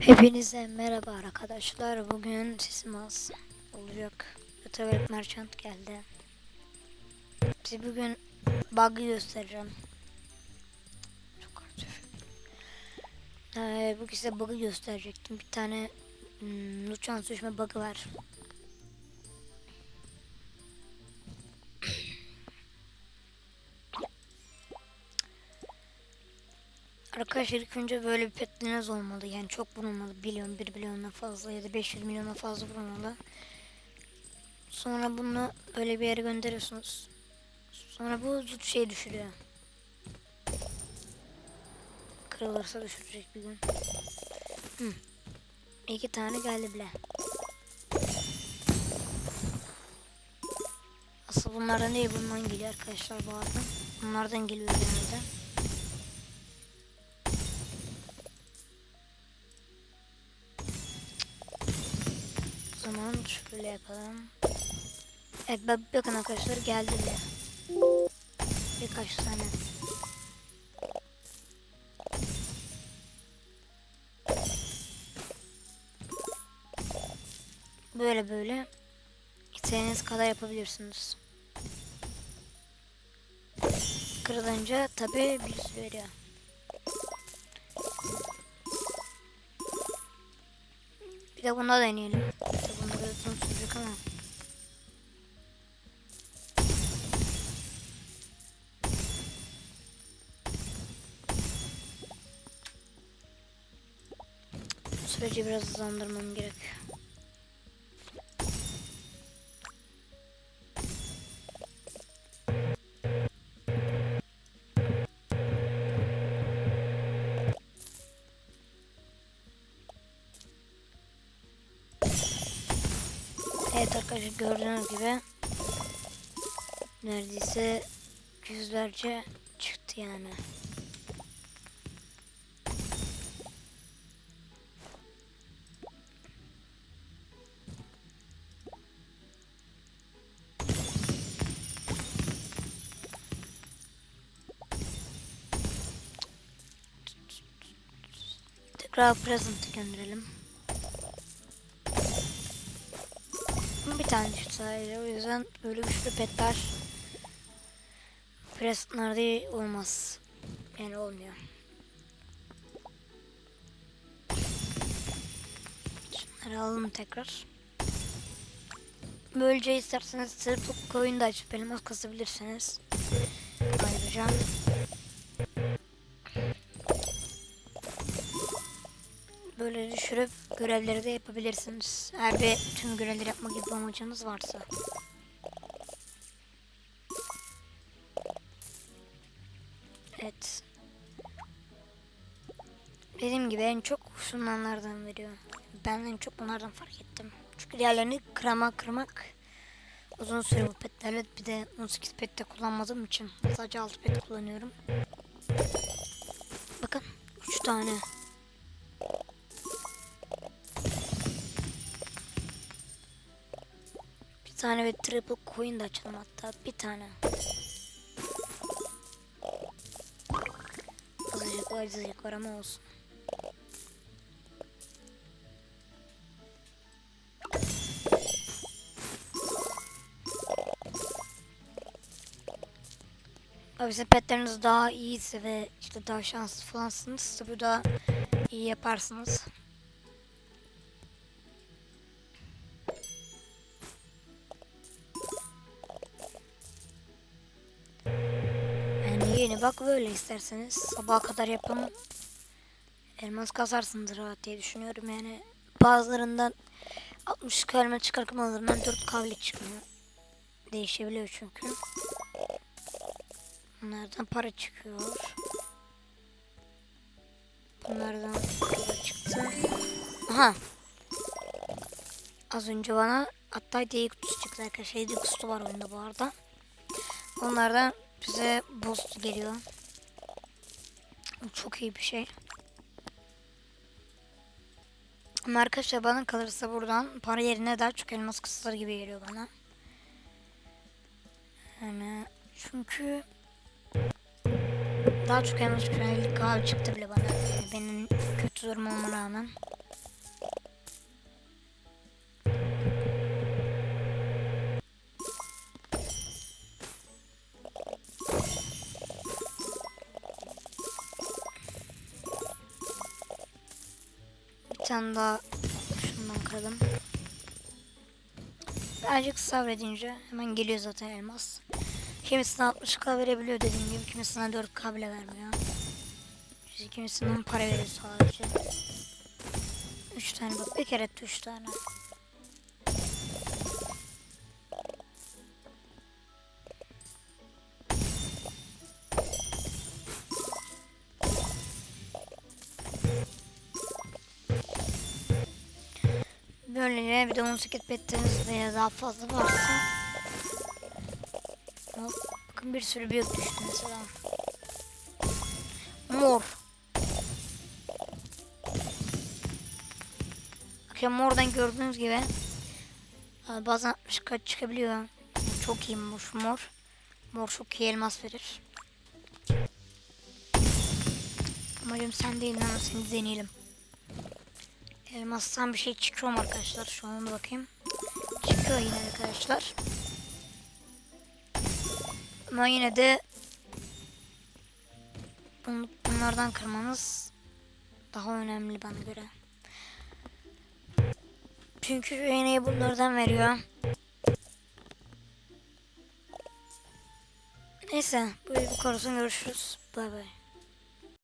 Hepinize merhaba arkadaşlar. Bugün sesim az olacak. Travel Merchant geldi. Size bugün bug'ı göstereceğim. Çok. Ee, bugün size bug'ı gösterecektim. Bir tane hmm, uçan düşme bug'ı var. Arkadaşlar ilk önce böyle bir petleriniz olmalı. Yani çok bulunmalı. Biliyorum 1 milyondan fazla ya da 500 milyondan fazla bulunmalı. Sonra bunu böyle bir yere gönderiyorsunuz. Sonra bu şey düşürüyor. Kırılırsa düşürecek bir gün. Hı. İki tane geldi bile. Asıl bunlardan değil bundan geliyor arkadaşlar bu arada. Bunlardan geliyor genelde. Zaman şöyle yapalım. Evet bak- bakın arkadaşlar geldi bile. Birkaç tane. Böyle böyle istediğiniz kadar yapabilirsiniz. Kırılınca tabi bir sürü veriyor. Bir de bunda deneyelim. Uzun sürecek ama. Bu biraz hızlandırmam gerek. Evet arkadaşlar gördüğünüz gibi neredeyse yüzlerce çıktı yani. Tekrar present gönderelim. Bir tane düştü sadece. O yüzden böyle güçlü petler Preston'larda olmaz. Yani olmuyor. Şunları alalım tekrar. Böylece isterseniz sırf koyun da açıp elmas kasabilirsiniz. Ayrıca böyle düşürüp görevleri de yapabilirsiniz. Eğer bir tüm görevleri yapma gibi amacınız varsa. Evet. Dediğim gibi en çok şunlardan veriyor. Ben en çok bunlardan fark ettim. Çünkü diğerlerini kırama kırmak uzun süre bu petlerle bir de 18 pet de kullanmadığım için sadece 6 pet kullanıyorum. Bakın 3 tane. Tane ve triple coin de açalım hatta bir tane. Azıcık var azıcık var ama olsun. Abi sizin daha iyiyse ve işte daha şanslı falansınız tabi daha iyi yaparsınız. Yeni bak böyle isterseniz sabaha kadar yapın. Elmas kazarsınız rahat diye düşünüyorum yani. Bazılarından 60 kalma çıkarken bazılarından 4 kavle çıkmıyor. Değişebiliyor çünkü. Bunlardan para çıkıyor. Bunlardan para çıktı. Aha. Az önce bana hatta diye kutusu çıktı arkadaşlar. 7 kutusu var oyunda bu arada. Onlardan bize boost geliyor. Bu çok iyi bir şey. Ama arkadaşlar bana kalırsa buradan para yerine daha çok elmas kısıtları gibi geliyor bana. Yani çünkü daha çok elmas güvenlik çıktı bile bana. Benim kötü durum olma rağmen. Tane daha şundan kırdım. Birazcık sabredince hemen geliyor zaten elmas. Kimisine 60k verebiliyor dediğim gibi. Kimisine 4k bile vermiyor. Kimisinden para veriyor sadece. 3 tane bak bir kere etti 3 tane. Böylece bir de 18 petiniz veya daha fazla varsa Bakın bir sürü büyük düştü mesela. Mor. Bakın mordan gördüğünüz gibi e, bazen 60 kaç çıkabiliyor. Çok iyi mor. Mor, mor çok iyi elmas verir. Umarım sen değil ama seni deneyelim. Elmastan bir şey çıkıyor arkadaşlar? Şu an bakayım. Çıkıyor yine arkadaşlar. Ama yine de bun- bunlardan kırmanız daha önemli bana göre. Çünkü iğneyi bunlardan veriyor. Neyse bu konusun görüşürüz. Bay bay.